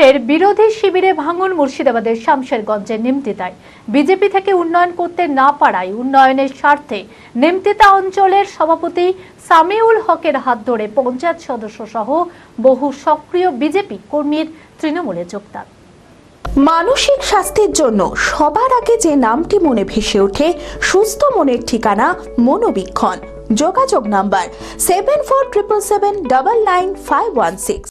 ফের বিরোধী শিবিরে ভাঙন মুর্শিদাবাদের শামশেরগঞ্জের নিমতিতায়। বিজেপি থেকে উন্নয়ন করতে না পারায় উন্নয়নের স্বার্থে নিমতিতা অঞ্চলের সভাপতি সামিউল হকের হাত ধরে পঞ্চায়েত সদস্য সহ বহু সক্রিয় বিজেপি কর্মীর তৃণমূলে যোগদান। মানসিক স্বাস্থ্যের জন্য সবার আগে যে নামটি মনে ভেসে ওঠে সুস্থ মনের ঠিকানা মনোবীক্ষণ। যোগাযোগ number seven four triple seven double nine five one six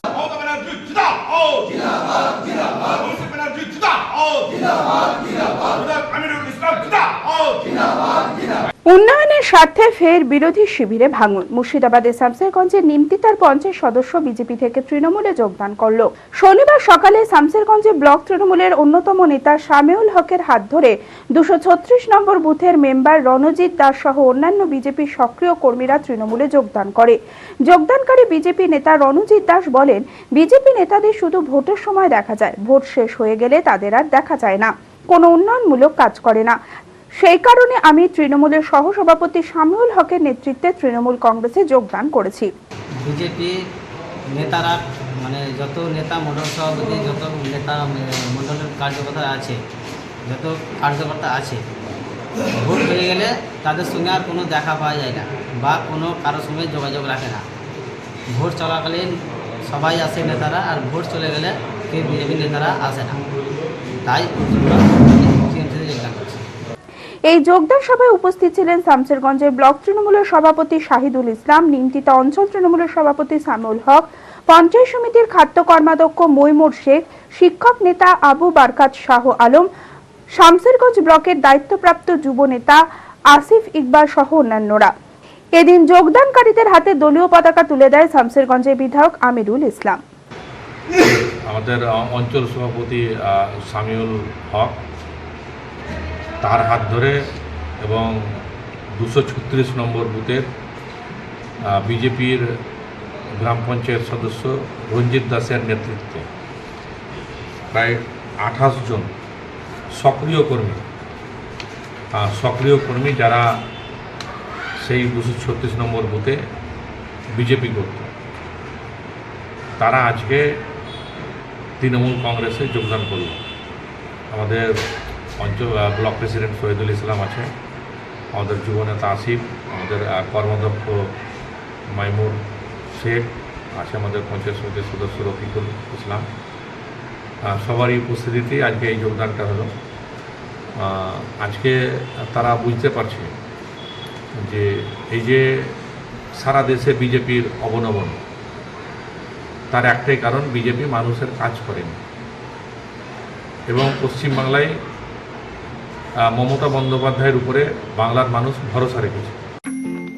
Mamata Banerjee জিন্দাবাদ। জিন্দাবাদ জিন্দাবাদ। মমতা ব্যানার্জি জিন্দাবাদ জিন্দাবাদ। জিন্দাবাদ আমিরুল ইসলাম জিন্দাবাদ। উন্নয়নের স্বার্থে ফের বিরোধী শিবিরে ভাঙন। মুর্শিদাবাদের শামসেরগঞ্জের নিমতিতার পঞ্চায়েত সদস্য বিজেপি থেকে তৃণমূলে যোগদান করল। শনিবার সকালে শামসেরগঞ্জে ব্লক তৃণমূলের অন্যতম নেতা শামিউল হকের হাত ধরে দুশো নম্বর বুথের মেম্বার রণজিৎ দাস সহ অন্যান্য বিজেপির সক্রিয় কর্মীরা তৃণমূলে যোগদান করে। যোগদানকারী বিজেপি নেতা রণজিৎ দাস বলেন, বিজেপি নেতাদের শুধু ভোটের সময় দেখা যায়, ভোট শেষ হয়ে গেলে তাদের আর দেখা যায় না। কোনো উন্নয়নমূলক কাজ করে না। সেই কারণে আমি তৃণমূলের সহসভাপতি শামিউল হকের নেতৃত্বে তৃণমূল কংগ্রেসে যোগদান করেছি। বিজেপি নেতারা মানে যত নেতা মণ্ডল সভাপতি যত নেতা আহ, মণ্ডলের কার্যকর্তা আছে যত কার্যকর্তা আছে ভোট হয়ে গেলে তাদের সঙ্গে আর কোনো দেখা পাওয়া যায় না বা কোনো কারোর সঙ্গে যোগাযোগ রাখে না। ভোট চলাকালীন সবাই আসে নেতারা আর ভোট চলে গেলে কেউ বিজেপি নেতারা আসে না। তাই যোগদান করছে। এই যোগদান সভায় উপস্থিত ছিলেন শামসেরগঞ্জের ব্লক তৃণমূলের সভাপতি শাহিদুল ইসলাম, নিমতিতা অঞ্চল তৃণমূলের সভাপতি সামুল হক, পঞ্চায়েত সমিতির খাদ্য কর্মাধ্যক্ষ মৈমুর শেখ, শিক্ষক নেতা আবু বারকাত শাহ আলম, শামসেরগঞ্জ ব্লকের দায়িত্বপ্রাপ্ত যুব নেতা আসিফ ইকবাল সহ অন্যান্যরা। এদিন যোগদানকারীদের হাতে দলীয় পতাকা তুলে দেয় শামসেরগঞ্জের বিধায়ক আমিরুল ইসলাম। আমাদের অঞ্চল সভাপতি সামিউল হক তার হাত ধরে এবং দুশো ছত্রিশ নম্বর বুথের বিজেপির গ্রাম পঞ্চায়েত সদস্য রঞ্জিত দাসের নেতৃত্বে প্রায় আঠাশ জন সক্রিয় কর্মী সক্রিয় কর্মী যারা সেই দুশো ছত্রিশ নম্বর বুথে বিজেপি করত তারা আজকে তৃণমূল কংগ্রেসে যোগদান করল। আমাদের অঞ্চল ব্লক প্রেসিডেন্ট শহীদুল ইসলাম আছে আমাদের যুবনেতা আসিফ, আমাদের কর্মাধ্যক্ষ মাইমুর শেখ, আছে আমাদের পঞ্চায়েত সমিতির সদস্য রফিকুল ইসলাম। সবারই উপস্থিতিতে আজকে এই যোগদানটা হলো। আজকে তারা বুঝতে পারছে যে এই যে সারা দেশে বিজেপির অবনমন, তার একটাই কারণ, বিজেপি মানুষের কাজ করেনি। এবং পশ্চিমবাংলায় মমতা বন্দ্যোপাধ্যায়ের উপরে বাংলার মানুষ ভরসা রেখেছে।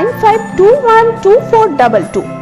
95212422